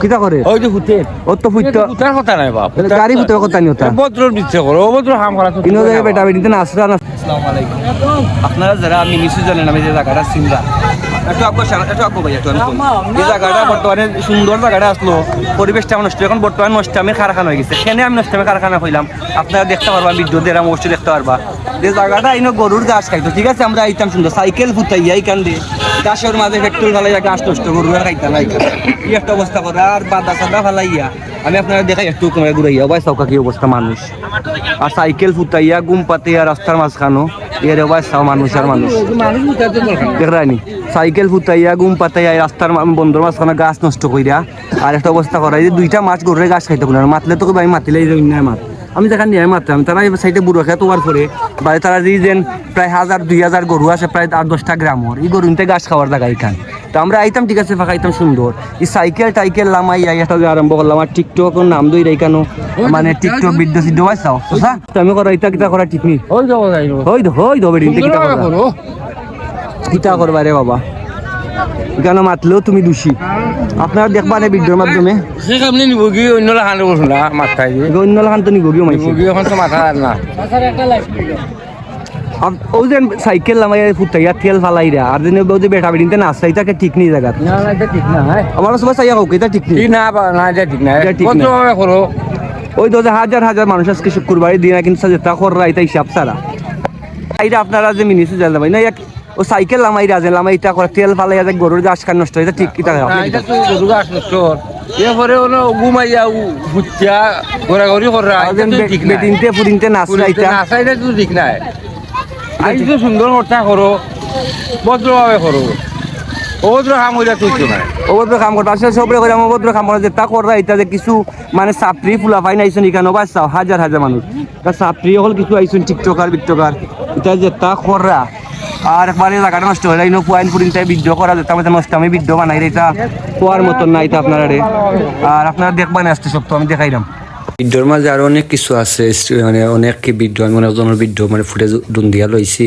কিতা করে? ওই যে হুতে। ওর তো ফুটতো হুতার কথা নাই বাপ। গাড়ি কথা- কথা নি ওটা অভদ্র দিচ্ছে করো, অভদ্র হাম করা ইনো ঠিক বেটা বাপ। বেটিতে নাচরা না। আসসালামু আলাইকুম। আপনারা যারা আমি নিশু জানেন আমি যে জায়গাটা সিমলা। একটু আগ্রহ একটু আগ্রহ ভাই একটু আমি এই জায়গাটা বর্তমানে সুন্দর জায়গাটা আসলো। পরিবেশটা নষ্ট এখন বর্তমানে নষ্ট আমি কারখানা হয়ে গেছে। সেখানে আমি নষ্ট আমি কারখানা হইলাম। আপনারা দেখতে পারবা ভিডিও দিয়ে অবশ্যই দেখতে পারবা। যে জায়গাটা ইনো গরুর গাছ খাইতো ঠিক আছে? আমরা আইতাম সুন্দর। সাইকেল ফুটাইয়া এইখান দিয়ে। গাছের মাঝে পেট্রোল ফেলাই গাছ নষ্ট গরু আর খাইতাম না এইখানে। এই একটা অবস্থা করে আর বাদা সাদা ফেলাইয়া। আমি আপনারা দেখাই একটু কমে ঘুরাইয়া ভাই সৌকা কি অবস্থা মানুষ। আর সাইকেল ফুটাইয়া, গুম পাতিয়া, রাস্তার মাঝখানো, এর ভাই সাও মানুষ আর মানুষ। নাই। দেখরানি সাইকেল ফুটাইয়া, গুম পাতাইয়া রাস্তার বন্ধর মাঝখানে গাছ নষ্ট কইরা, আর একটা অবস্থা করা যে দুইটা মাছ গরুরে গাছ খাইতে কোনো মাতলে তো আমি মাতিলে যে মাত। আমি যেখানে নিয়ে মারতাম তারা সাইডে বুড়ো খেয়ে তোমার পরে, বাড়ি তারা যে যেন প্রায় হাজার দুই হাজার গরু আছে প্রায় আট দশটা গ্রামর এই গরু নিতে গাছ খাওয়ার জায়গা এখান। তো আমরা আইতাম ঠিক আছে ফাঁকা আইতাম সুন্দর। এই সাইকেল টাইকেল লামাই একটা যে আরম্ভ করলাম আর টিকটক নাম দই কেন? মানে টিকটক বিদ্যা সিদ্ধ পাইছাও তো আমি করা ইটা কিতা করা ঠিক যাব হই দো হই দো বেডিন কিতা করো। কিতা করবা রে বাবা। কেন মাতলেও তুমি দোষী। আপনারা দেখবা না ভিডিওর মাধ্যমে। নিব কি? অন্য লাগানো বসুন না মাথায় অন্য লাগান তো নিব গিয়ে মাইছে। এখন মাথা না। আপ- ও যে সাইকেল লামাই ফুটাইয়া তেল ফালাইরা আর যে বেটা বেডিনতে নাচা এটাকে ঠিক নেই জায়গা না না এটা ঠিক না। আমার সবাই চাইয়া হোক এটা ঠিক নেই না না এটা ঠিক না এটা ঠিক না। করো ওই হাজার হাজার মানুষ আজকে শুক্রবারে দিন কিন্তু যেটা এটা হিসাব ছাড়া আপনারা যে মিনিসে জানলাম না এক ও সাইকেল লামাইরা যে লামাইটা করে তেল ফালাইয়া যে গরুর গাছ খান নষ্ট এটা ঠিক না, এটা? তো গরু গাছ নষ্ট এরপরে ওনো ঘুমাইয়া ভুচ্চা ঘোরাঘুরি করা এটা না বেটিনতে ফুরিনতে এটা নাচা এটা তো ঠিক আই তো সুন্দর হত্যা করো ভদ্রভাবে করো অভদ্র কাম হইলে তুই নাই? অভদ্র কাম করতে আসলে সবরে করে আমি অভদ্র কাম করে তা কররা এটা যে কিছু মানে সাপ্রি ফুলা পাই না আইসন এখানে বাচ্চাও হাজার হাজার মানুষ তা সাপ্রি হল কিছু আইসন টিকটকার বিকটকার এটা যে তা কররা আর একবারে জায়গাটা নষ্ট হয়ে যায় পয়েন্ট পুরিন তাই ভিডিও করা যেতে আমাদের নষ্ট আমি ভিডিও বানাই এটা কোয়ার মতন না এটা আপনারা রে আর আপনারা দেখবেন আসতে সব তো আমি দেখাইলাম ভিডিওর মাঝে আরও অনেক কিছু আছে মানে অনেক কি ভিডিও আমি অনেকজনের ভিডিও মানে ফুটেজ ডুন দিয়া লইছি।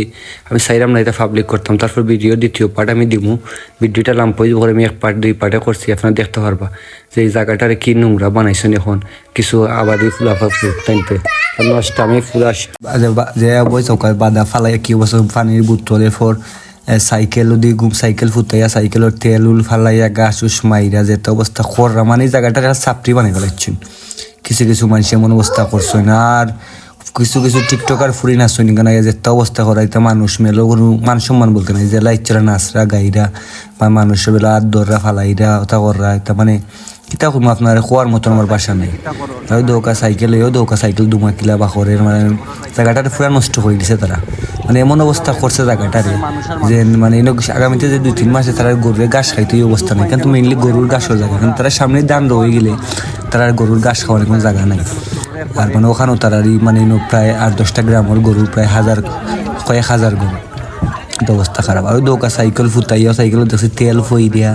আমি চাইলাম না এটা পাবলিক করতাম, তারপর ভিডিও দ্বিতীয় পার্ট আমি দিমু। ভিডিওটা লাম্পই করে আমি এক পার্ট দুই পার্টে করছি, আপনারা দেখতে পারবা যে এই জায়গাটারে কি নোংরা বানাইছেন এখন। কিছু আবাদি ফুলাফা টাইমতে নষ্ট আমি ফুলা যে চৌকায় বাদা ফালাই কি বছর, পানির বোতলের পর সাইকেল দি গুম সাইকেল ফুটাইয়া সাইকেলের তেল উল ফালাইয়া গাছ উস মাইরা যেতে অবস্থা খররা মানে এই জায়গাটা সাপড়ি বানাই ফেলাচ্ছেন কিছু কিছু মানুষ এমন অবস্থা করছে না, আর কিছু কিছু টিকটকার ফুরি নাচ শুনি কেন যেতে অবস্থা এটা মানুষ মেলো, কোনো মান সম্মান বলতে নাই, যে লাইচরা নাচরা, গাইরা, বা মানুষের বেলা আদররা ফালাইরা, ওটা কররা এটা মানে কিতা করব আপনার খোয়ার মতন আমার বাসা নেই। ওই দৌকা সাইকেল ওই দৌকা সাইকেল দুমা কিলা বা করে মানে জায়গাটারে পুরা নষ্ট করে দিছে তারা মানে এমন অবস্থা করছে জায়গাটারে যে মানে আগামীতে যে দুই তিন মাসে তারা গরুর ঘাস খাইতে অবস্থা নেই। কিন্তু মেইনলি গরুর ঘাসের জায়গা কারণ তারা সামনে দান রয়ে গেলে তারা আর গরুর ঘাস খাওয়ার কোনো জায়গা নাই। আর মানে ওখানেও তারারই মানে প্রায় আট দশটা গ্রামের গরু প্রায় হাজার কয়েক হাজার গরু অবস্থা খারাপ আর দৌকা সাইকেল ফুটাইয়া সাইকেল দেখছি তেল ফই দিয়া।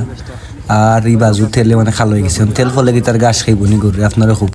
আর এই বাজু তেলে মানে খালো হয়ে গেছে। তেল ফলে কি তার গাছ খাইব? নি গরু আপনারা খুব